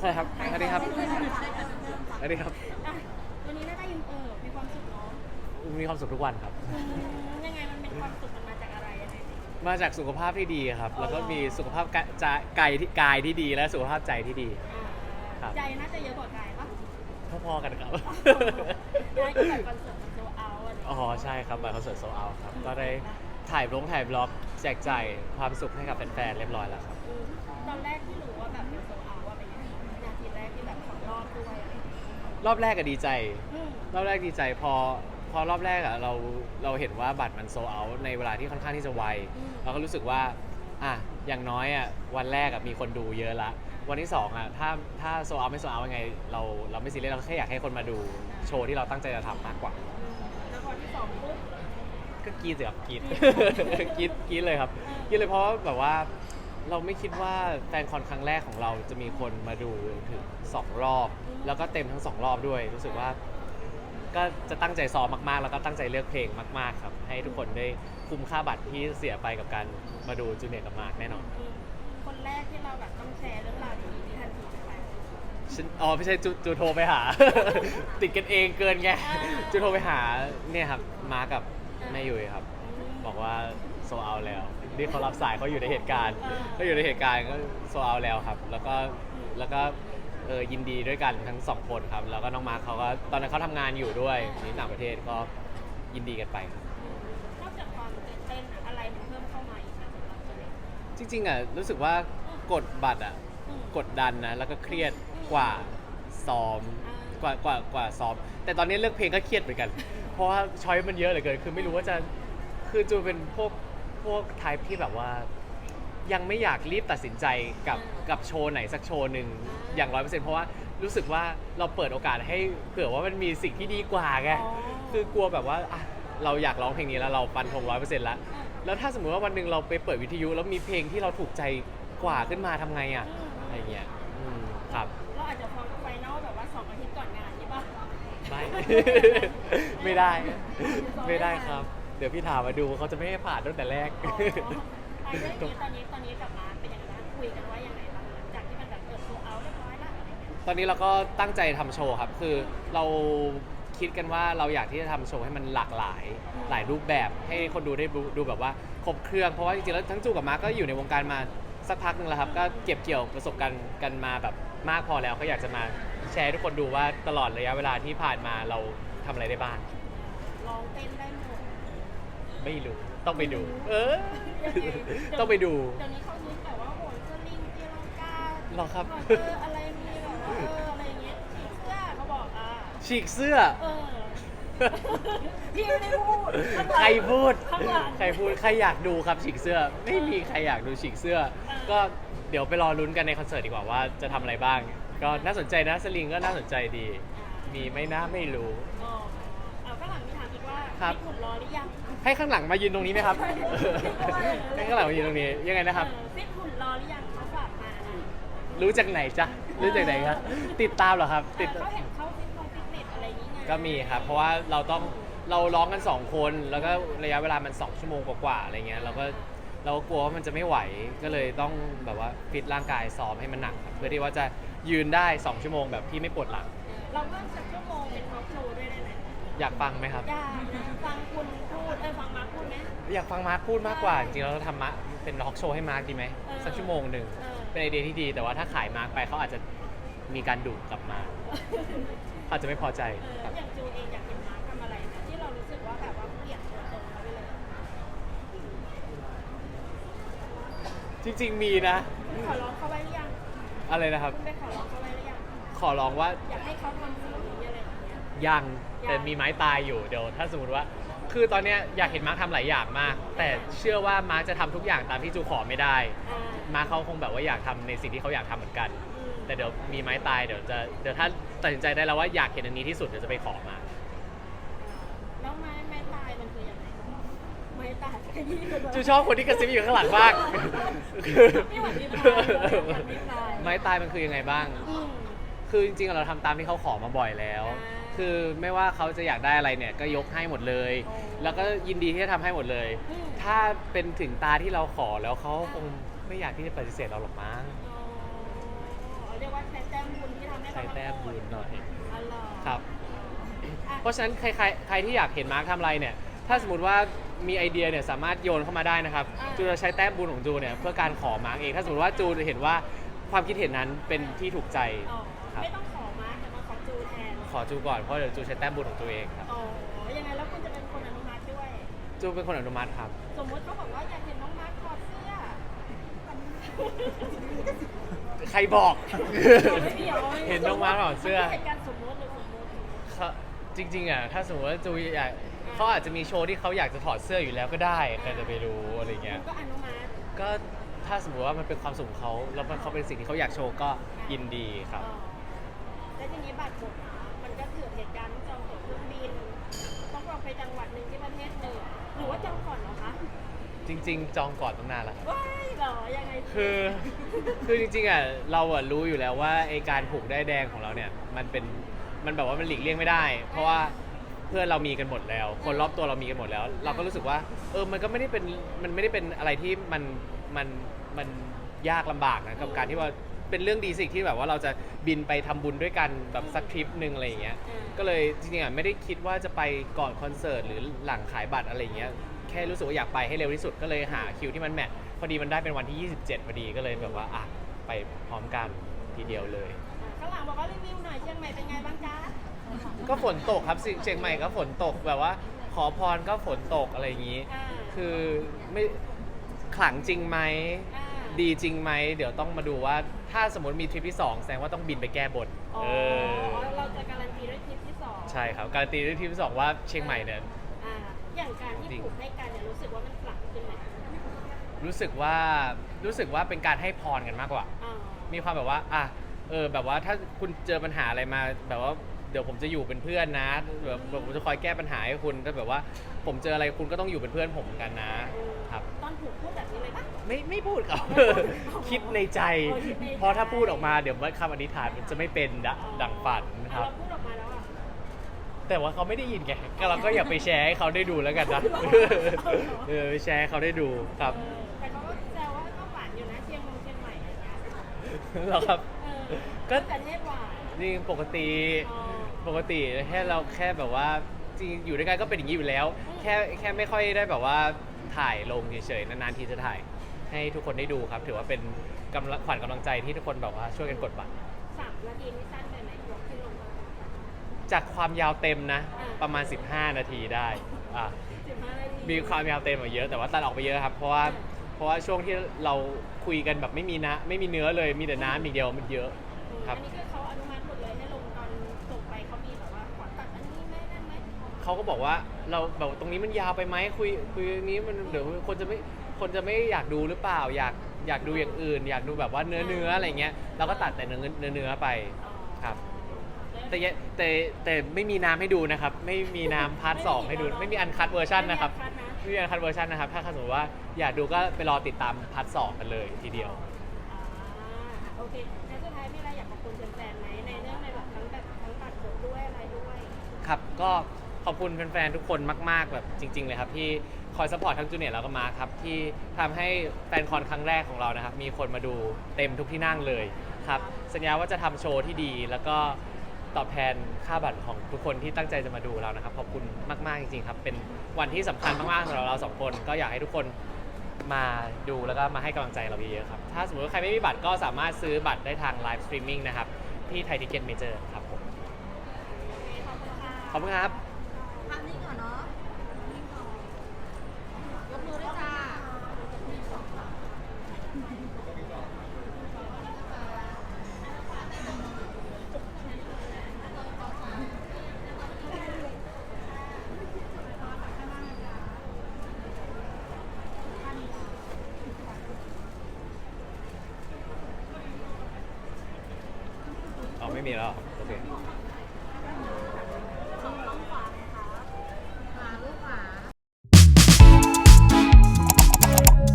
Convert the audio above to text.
สวัสดีครับสวัสดีครับสวัสดีครับอะวันนี้น่าจะยิ้มเออมีความสุขเนาะมีความสุขทุกวันครับอืมยังไงมันเป็นความสุขมันมาจากอะไรยังไงมาจากสุขภาพที่ดีครับ แล้วก็มีสุขภาพกายใจกายที่กายที่ดีและสุขภาพใจที่ดี ครัอ่าบใจน่าจะเยอะกว่ากายปะพอๆกันครับกายก็แบบคอนเสิร์ตมันโซเอาอะไรอย่างอ๋อเงี้ยใช่ครับบัตรคอนเสิร์ตโซเอาครับ ก็ได้ถ่ายบล็อกถ่ายบล็อกแจกจ่ายความสุขให้กับแฟนๆเรียบร้อยแล้วครับอืมตอนแรกที่ ด้วยอะไรอย่างเงี้ยรอบแรกก็ดีใจ อืมรอบแรกดีใจพอพอรอบแรกอะเราเราเห็นว่าบัตรมันโซเอาในเวลาที่ค่อนข้างที่จะไวเราก็รู้สึกว่าอะอย่างน้อยอะวันแรกอะมีคนดูเยอะละ วันที่สองอะถ้าถ้าโซเอาไม่โซเอายังไง เราเราไม่ซีเรียสเราแค่อยากให้คนมาดูโชว์ที่เราตั้งใจจะทำมากกว่าอืมแล้วพอที่สองปุ๊บ ก็กรีดสิครับกรีดกรี๊ดกรีดกรีดเลยครับกรีดเลยเพราะว่าแบบว่า เราไม่คิดว่าแฟนคอนครั้งแรกของเราจะมีคนมาดูถึงสองรอบ แล้วก็เต็มทั้งสองรอบด้วย รู้สึกว่า ก็จะตั้งใจซ้อมมากๆ แล้วก็ตั้งใจเลือกเพลงมากๆครับ ให้ทุกคนได้คุ้มค่าบัตรที่เสียไปกับการมาดูจูเนียร์กับมาร์กแน่นอนอืมคนแรกที่เราแบบต้องแชร์เรื่องราวดีๆนี้ทันทีใช่ไหมฉันอ๋อไม่ใช่จูจูโทรไปหา ติดกันเองเกินไงอ่า จูโทรไปหาเนี่ยครับมากับอ่าแม่ยุ้ยครับอืมบอกว่าโซเอาแล้ว นี่เขารับสายเขาอยู่ในเหตุการณ์อ่าเขาอยู่ในเหตุการณ์ก็โซเอาแล้วครับ แล้วก็แล้วก็เออยินดีด้วยกันทั้งสองคนครับ แล้วก็น้องมาร์คเขาก็ตอนนั้นเขาทำงานอยู่ด้วยที่ต่างประเทศก็ยินดีกันไปครับ นอกจากความตื่นเต้นอะอะไรมันเพิ่มเข้ามาอีกนะสำหรับตัวเองจริงๆอะรู้สึกว่ากดบัตรอะอืม กดดันนะแล้วก็เครียดกว่าซ้อมอ่ากว่ากว่ากว่าซ้อม แต่ตอนนี้เลือกเพลงก็เครียดเหมือนกัน เพราะว่าช้อยมันเยอะเหลือเกินคือไม่รู้ว่าจะคือจูเป็นพวก พวกไทป์ที่แบบว่า ยังไม่อยากรีบตัดสินใจกับกับโชว์ไหนสักโชว์หนึ่งอย่างร้อยเปอร์เซ็นต์เพราะว่ารู้สึกว่าเราเปิดโอกาสให้เผื่อว่ามันมีสิ่งที่ดีกว่าไงอ๋อคือกลัวแบบว่าอะเราอยากร้องเพลงนี้แล้วเราฟันธงร้อยเปอร์เซ็นต์แล้วแล้วถ้าสมมติว่าวันหนึ่งเราไปเปิดวิทยุแล้วมีเพลงที่เราถูกใจกว่าขึ้นมาทำไงอะอืมอะไรเงี้ยอืมครับ เราอาจจะฟังไฟนอลแบบว่าสองอาทิตย์ก่อนงานใช่ปะไม่ ไม่ได้ ไม่ได้ครับ เดี๋ยวพี่ถามมาดูเขาจะไม่ให้ผ่านตั้งแต่แรก อ๋อไอ้เรื่องนี้ตอนนี้ตอนนี้กลับมาเป็นยังไงบ้างคุยกันว่ายังไงบ้างหลังจากที่มันแบบเปิดตัวเอาเรียบร้อยละอะไรเงี้ยตอนนี้เราก็ตั้งใจทำโชว์ครับ คือเราคิดกันว่าเราอยากที่จะทำโชว์ให้มันหลากหลาย หลายรูปแบบให้คนดูได้ดูดูแบบว่าครบเครื่อง เพราะว่าจริงๆแล้วทั้งจูกับมาร์คก็อยู่ในวงการมาสักพักหนึ่งแล้วครับ ก็เก็บเกี่ยวประสบการณ์กันมาแบบมากพอแล้ว ก็อยากจะมาแชร์ให้ทุกคนดูว่าตลอดระยะเวลาที่ผ่านมาเราทำอะไรได้บ้าง ร้องเต้นได้หมด ไม่รู้ต้องไปดู เออยังไงต้องไปดู เดี๋ยวนี้เขาฮิตแบบว่าโหนสลิงตีลังกาหรอครับ เอออะไรมีแบบว่าเอออะไรอย่างเงี้ยผีเสื้อเขาบอกอะฉีกเสื้อ เออพี่ไม่ได้พูดข้างหลังใครพูด ข้างหลัง ใครพูด ใครอยากดูครับฉีกเสื้อ ไม่มีใครอยากดูฉีกเสื้อ ก็เดี๋ยวไปรอลุ้นกันในคอนเสิร์ตดีกว่าว่าจะทำอะไรบ้าง ก็น่าสนใจนะสลิงก็น่าสนใจดี มีไหม่น่าไม่รู้ อ๋อ ครับพี่ขุนรอหรือยังให้ข้างหลังมายืนตรงนี้ไหมครับ ให้ข้างหลังมายืนตรงนี้ยังไงนะครับ เออฟิตหุ่นรอหรือยังเขาฝากมานะรู้จากไหนจ๊ะรู้จากไหนครับติดตามเหรอครับ ติด เออเขาเห็นเขาฟิตลงฟิตเนสอะไรอย่างงี้ไงก็มีครับ เพราะว่าเราต้องเราร้องกัน 2 คน แล้วก็ระยะเวลามัน 2 ชั่วโมงกว่าๆอะไรเงี้ยเราก็เราก็กลัวว่ามันจะไม่ไหวก็เลยต้องแบบว่าฟิตร่างกายซ้อมให้มันหนักครับเพื่อที่ว่าจะยืนได้ 2 ชั่วโมงแบบที่ไม่ปวดหลัง เราเพิ่มสักชั่วโม อยากฟังไหมครับ อยากนะฟังคุณพูดเออฟังมาร์คพูดไหม อยากฟังมาร์คพูดมากกว่า จริงๆเราทำมาเป็นล็อกโชว์ให้มาร์คดีไหมเออสักชั่วโมงหนึ่งเออ เป็นไอเดียที่ดี แต่ว่าถ้าขายมาร์คไปเขาอาจจะมีการดุกลับมา อาจจะไม่พอใจเออครับอย่างจูเองอยากเห็นมาร์คทำอะไรนะที่เรารู้สึกว่าแบบว่าเปลี่ยนตัวตนเขาไปเลยจริง ๆ มีนะขอร้องเขาไว้หรือยังอะไรนะครับ คุณไปขอร้องเขาไว้หรือยังขอร้องว่า อยากให้เขาทำสิ่งนี้อะไรอ ย่างเงี้ยยังแต่ยังมีไม้ตายอยู่เดี๋ยวถ้าสมมติว่า คือตอนเนี้ยอยากเห็นมาร์คทำหลายอย่างมาก แต่เชื่อว่ามาร์คจะทำทุกอย่างตามที่จูขอไม่ได้ อ่ามาร์คเขาคงแบบว่าอยากทำในสิ่งที่เขาอยากทำเหมือนกัน อืมแต่เดี๋ยวมีไม้ตายเดี๋ยวจะเดี๋ยวถ้าตัดสินใจได้แล้วว่าอยากเห็นอันนี้ที่สุดเดี๋ยวจะไปขอมา แล้วไม้ไม้ตายมันคือยังไงไม้ตายขยี้ไปเลย จูชอบคนที่กระซิบอยู่ข้างหลังมากไม่เหมือนมีตายเหมือนมีตาย ไม้ตายมันคือยังไงบ้าง อืม คือจริงๆเราทำตามที่เขาขอมาบ่อยแล้ว อ่า คือไม่ว่าเขาจะอยากได้อะไรเนี่ยก็ยกให้หมดเลย โอ้ แล้วก็ยินดีที่จะทำให้หมดเลย อืมถ้าเป็นถึงตาที่เราขอแล้วเขาคงไม่อยากที่จะปฏิเสธเราหรอกมั้งอ๋ออะไรเรียกว่าใช้แต้มบุญที่ทำให้เราใช้แต้มบุญหน่อยอ๋อเหรอครับ อะเพราะฉะนั้นใครใครใครที่อยากเห็นมาร์คทำอะไรเนี่ย ถ้าสมมติว่ามีไอเดียเนี่ยสามารถโยนเข้ามาได้นะครับจูจะใช้แต้มบุญของจูเนี่ยเพื่อการขอมาร์คเอง ถ้าสมมติว่าจูเห็นว่าความคิดเห็นนั้นเป็นที่ถูกใจ อ๋อครับ ไม่ต้อง ขอจูก่อนเพราะเดี๋ยวจูใช้แต้มบุญของตัวเองครับ อ๋อ ยังไงแล้วคุณจะเป็นคนอนุมัติด้วย จูเป็นคนอนุมัติครับ สมมติเขาบอกว่าอยากเห็นน้องมาร์คถอดเสื้อใครบอก ไม่มีหรอเห็นน้องมาร์คถอดเสื้อมันคืเหตุการณ์สมมติหรือสมมติเขาจริงๆอะถ้าสมมติว่าจูอยากเขาอาจจะมีโชว์ที่เขาอยากจะถอดเสื้ออยู่แล้วก็ได้ใครจะไปรู้อะไรเงี้มัยนก็อนุมัติก็ถ้าสมมติว่ามันเป็นความสุขของเขาแล้วมันเขาเป็นสิ่งที่เขาอยากโชว์ก็ยินดีครับอ๋อแล้วทีนี้บัตรหมดนะมัน ก็เกิดเหตุการณ์ต้องจองตั๋วเครื่องบินต้องลองไปจังหวัดหนึ่งที่ประเทศหนึ่งหรือว่าจองก่อนเหรอคะจริง ๆ จองก่อนตั้งนานแล้วครับ ว้ายเหรอยังไงคือ คือจริงๆอะเราอะรู้อยู่แล้วว่าไอการผูกได้ายแดงของเราเนี่ย มันเป็น มันแบบว่ามันหลีกเลี่ยงไม่ได้ เพราะว่าเพื่อนเรามีกันหมดแล้ว คนรอบตัวเรามีกันหมดแล้ว เราก็รู้สึกว่า เออ มันก็ไม่ได้เป็น มันไม่ได้เป็นอะไรที่มัน มัน มันยากลำบากนะกับการที่ว่า เป็นเรื่องดีสิที่แบบว่าเราจะบินไปทำบุญด้วยกันแบบสักทริปหนึ่งอะไรอย่างเงี้ยอืมก็เลยจริงๆอะไม่ได้คิดว่าจะไปก่อนคอนเสิร์ตหรือหลังขายบัตรอะไรอย่างเงี้ยแค่รู้สึกว่าอยากไปให้เร็วที่สุดก็เลยหาคิวที่มันแมทพอดีมันได้เป็นวันที่ 27 พอดีก็เลยแบบว่าอะไปพร้อมกันทีเดียวเลย ข้างหลังบอกว่ารีวิวหน่อยเชียงใหม่เป็นไงบ้างจ๊ะก็ฝนตกครับสิเชียงใหม่ก็ฝนตกแบบว่า ขอพรก็ฝนตกอะไรอย่างงี้ อ่า คือไม่ขลังจริงไหมอ่า ดีจริงไหมเดี๋ยวต้องมาดูว่าถ้าสมมติมีทริปที่สองแสดงว่าต้องบินไปแก้บนอ๋อเออเราจะการันตีด้วยทริปที่สองใช่ครับ การันตีด้วยทริปที่สองว่าเชียงใหม่เนี่ย อ่าอย่างการที่จริง ผูกให้กันเนี่ยรู้สึกว่ามันขลังขึ้นไหมรู้สึกว่ารู้สึกว่าเป็นการให้พรกันมากกว่า อ่ามีความแบบว่า อะ เออ แบบว่าถ้าคุณเจอปัญหาอะไรมา แบบว่า เดี๋ยวผมจะอยู่เป็นเพื่อนนะแบบแบบผมจะคอยแก้ปัญหาให้คุณถ้าแบบว่า ผมเจออะไรคุณก็ต้องอยู่เป็นเพื่อนผมเหมือนกันนะ ครับ ตอนผูกพูดแบบนี้เลยปะ ไม่ไม่พูดครับ คิดในใจอ๋อคิดในใจ เพราะถ้าพูดออกมาเดี๋ยวว่าคำอธิษฐานมันจะไม่เป็นดะดังฝันคอะรับเราพูดออกมาแล้วอะแต่ว่าเขาไม่ได้ยินไงก็เราก็อย่าไปแชร์ให้เขาได้ดูแล้วกันนะเออไปแชร์ให้เขาได้ดูครับ เออแต่เขาก็แซวว่าก็หวานอยู่นะเชียงมงเชียงใหม่อะไรเงี้ยเหรอครับ เออก็ แต่เทศหวานนี่ปกติ อ๋อ ปกติแค่เราแค่แบบว่าจริงอยู่ด้วยกันก็เป็นอย่างนี้อยู่แล้วอืมแค่แค่ไม่ค่อยได้แบบว่า ถ่ายลงเฉยๆนานๆทีจะถ่าย ให้ทุกคนได้ดูครับ ถือว่าเป็นกำลังขวัญกำลังใจที่ทุกคนแบบว่าช่วยกันกดบัตรสามนาทีนี่สั้นไปไหมยกขึ้นลงมาจากความยาวเต็มนะอ่าประมาณ 15 นาทีได้อะสิบห้านาทีมีความยาวเต็มมาเยอะแต่ว่าตัดออกไปเยอะครับ เพราะว่าเพราะว่าช่วงที่เราคุยกันแบบไม่มีนะ ไม่มีเนื้อเลยมีแต่น้ำอย่างเดียวมันเยอะอืมครับ อันนี้คื เขาก็บอกว่าเราแบบตรงนี้มันยาวไปไหมคุยคุยอันนี้มันเดี๋ยวคนจะไม่คนจะไม่อยากดูหรือเปล่า อยากอยากดูอย่างอื่น อยากดูแบบว่าเนื้อเนื้ออะไรเงี้ยเราก็ตัดแต่เนื้อเนื้อเนื้อไปอ๋อครับแล้วแต่ยะแต่แต่ไม่มีน้ำให้ดูนะครับ ไม่มีน้ำพาร์ทสองให้ดู ไม่มีอันคัดเวอร์ชันนะครับไม่มีอันคัดนะไม่มีอันคัดเวอร์ชันนะครับ ถ้าสมมติว่าอยากดูก็ไปรอติดตามพาร์ทสองกันเลยทีเดียว อ่าโอเคแล้วสุดท้ายมีอะไรอยากขอบคุณแฟนๆไหมในเรื่องในแบบทั้งแบบทั้งตัดบทด้วยอะไรด้วย ครับก็ ขอบคุณแฟนๆทุกคนมาก ๆ แบบจริง ๆ เลยครับ ที่คอยสปอร์ตทั้งจูเนียร์แล้วก็มาร์คครับ ที่ทำให้แฟนคอนครั้งแรกของเรานะครับ มีคนมาดูเต็มทุกที่นั่งเลยครับ สัญญาว่าจะทำโชว์ที่ดี แล้วก็ตอบแทนค่าบัตรของทุกคนที่ตั้งใจจะมาดูเรานะครับขอบคุณมากๆจริงๆครับ เป็นวันที่สำคัญมากๆสำหรับเราสองคน ก็อยากให้ทุกคน มาดูแล้วก็มาให้กำลังใจเราเยอะๆครับ ถ้าสมมติว่าใครไม่มีบัตรก็สามารถซื้อบัตรได้ทางไลฟ์สตรีมมิ่งนะครับ ที่ไทยทิเก็ตเมเจอร์ครับผมขอบคุณครับ ภาพนิ่งก่อนเนาะยกมือด้วยจ้าอ๋อไม่มีแล้ว โอเค